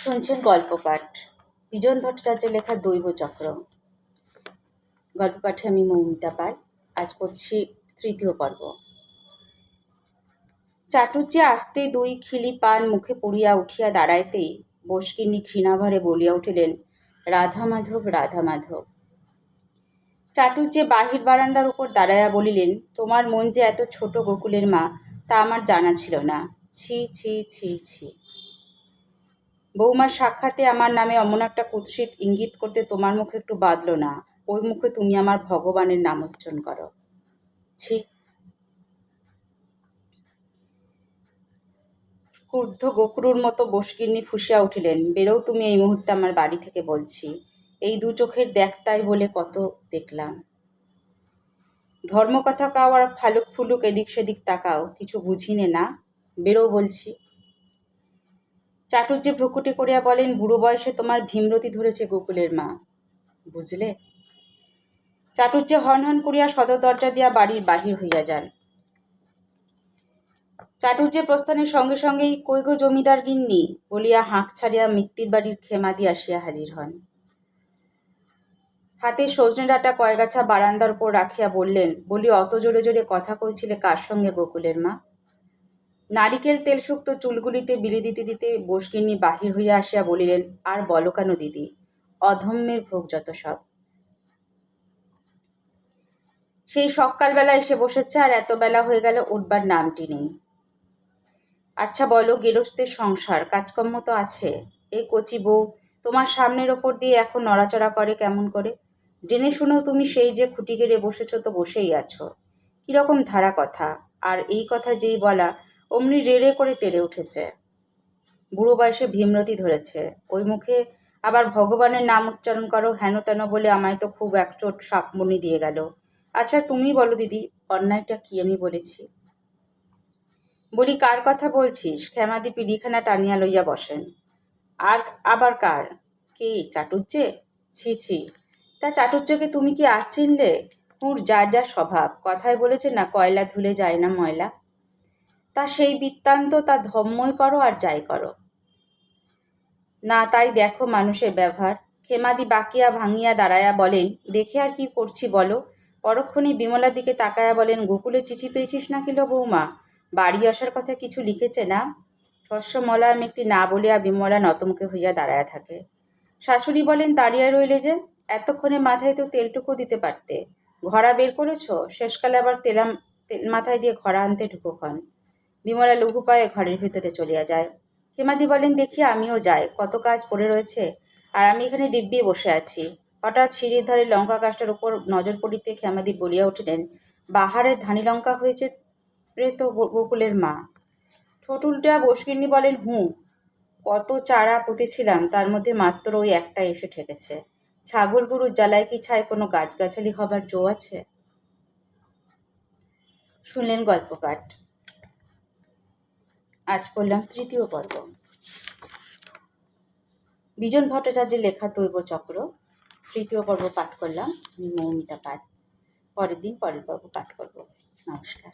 শুনছেন গল্প পাঠ। বিজন ভট্টাচার্যের লেখা দৈবচক্র গল্প পাঠে আমি মৌমিতা পাল। আজ পড়ছি তৃতীয় পর্ব। চাটুর্যে আসতে দুই খিলি পান মুখে পড়িয়া উঠিয়া দাঁড়াইতেই বসকিনী ঘৃণাভরে বলিয়া উঠিলেন, রাধা মাধব রাধা মাধব। চাটুর্যে বাহির বারান্দার উপর দাঁড়াইয়া বলিলেন, তোমার মন যে এত ছোট গোকুলের মা, তা আমার জানা ছিল না। ছি ছি ছি ছি। বৌমার সাক্ষাতে আমার নামে অমন একটা কুৎসিত ইঙ্গিত করতে তোমার মুখে একটু বাদলো না। ওই মুখে তুমি আমার ভগবানের নাম উচ্চারণ করো। ছি। ক্রুদ্ধ গোকরুর মতো বসকির্নি ফুসিয়া উঠিলেন। বেরোও তুমি এই মুহূর্তে আমার বাড়ি থেকে বলছি। এই দু চোখের দেখতাই বলে কত দেখলাম। ধর্মকথা কাও আর ফালুক ফুলুক এদিক সেদিক তাকাও। কিছু বুঝিনে না। বেরো বলছি। চাটুর্যে ভ্রুকুটি করিয়া বলেন, বুড়ো বয়সে তোমার ভীমরতি ধরেছে গোকুলের মা। বুঝলে? চাটুর্যে হন হন করিয়া সদর দরজা দিয়া বাড়ির বাহির হইয়া যান। চাটুর্যে প্রস্থানের সঙ্গে সঙ্গেই কই গো জমিদার গিন্নি? বলিয়া হাঁক ছাড়িয়া মিত্তির বাড়ির খেমাদি আসিয়া হাজির হন। হাতে সজনে ডাটা কয়গাছা বারান্দার উপর রাখিয়া বললেন, বলি, অত জোরে জোরে কথা কইছিলে কার সঙ্গে গোকুলের মা? নারিকেল তেলসুক্ত চুলগুলিতে বিলি দিতে দিতে বসগিনী বাহির হইয়া আসিয়া বলিলেন, আর বলো কেন দিদি? অধম্যের ভোগ যত সব। সেই সকালবেলা এসে বসেছে আর এত বেলা হয়ে গেল উঠবার নামটি নেই। আচ্ছা বলো, গেরস্তের সংসার, কাজকর্ম তো আছে। এই কচি বউ, তোমার সামনের ওপর দিয়ে এখন নড়াচড়া করে কেমন করে? জেনে শুনেও তুমি সেই যে খুঁটি গেড়ে বসেছ তো বসেই আছো। কীরকম ধারা কথা। আর এই কথা যেই বলা অমনি রেড়ে করে তেড়ে উঠেছে। বুড়ো বয়সে ভীমরতি ধরেছে। ওই মুখে আবার ভগবানের নাম উচ্চারণ করো, হেন তেন বলে আমায় তো খুব এক একচোট সাপমনি দিয়ে গেল। আচ্ছা তুমি বলো দিদি, অন্যায়টা কি আমি বলেছি? বলি, কার কথা বলছিস? ক্ষেমাদি পিড়িখানা টানিয়া লইয়া বসেন। আর আবার কার? কি চাটুর্যে ছি ছি। তা চাটুর্যকে তুমি কি আসছিনলে ওর যা যা স্বভাব। কথায় বলেছে না, কয়লা ধুলে যায় না ময়লা। তা সেই বৃত্তান্ত তা ধম্মই করো আর যাই করো। না, তাই দেখো মানুষের ব্যবহার। খেমাদি বাকিয়া ভাঙিয়া দাঁড়ায়া বলেন, দেখে আর কি করছি বলো? পরক্ষণে বিমলার দিকে তাকায়া বলেন, গোকুলে চিঠি পেয়েছিস না কিলো বৌমা? বাড়ি আসার কথা কিছু লিখেছে না? শস্য মলায়ম একটি না বলিয়া বিমলা নতমুখে হইয়া দাঁড়ায়া থাকে। শাশুড়ি বলেন দাঁড়িয়ে রইলে যে? এতক্ষণে মাথায় তো তেলটুকু দিতে পারতে। ঘড়া বের করেছ? শেষকালে আবার তেলাম তেল মাথায় দিয়ে ঘড়া আনতে ঢুকোক্ষণ বিমলা লঘু পায়ে ঘরের ভিতরে চলিয়া যায়। হেমাদি বলেন, দেখি, আমিও যাই। কত কাজ পড়ে রয়েছে, আর আমি এখানে দিব্যি বসে আছি। হঠাৎ সিঁড়ির ধারে লঙ্কা গাছটার উপর নজর পড়িতে খেমাদি বলিয়া উঠিলেন, বাহারে, ধানি লঙ্কা হয়েছে রে তো বকুলের মা। ঠোঁট উল্টা বসকিন্নি বলেন, হুঁ, কত চারা পুঁতেছিলাম, তার মধ্যে মাত্র ওই একটা এসে ঠেকেছে। ছাগল গরুর জ্বালায় কি ছায় কোনো গাছগাছালি হবার জো আছে? শুনলেন গল্প পাঠ আজ পড়লাম তৃতীয় পর্ব। বিজন ভট্টাচার্যের লেখা দৈব চক্র। তৃতীয় পর্ব পাঠ করলাম। আমি মৌমিতা পাঠ পরের দিন পরের পর্ব পাঠ করব। নমস্কার।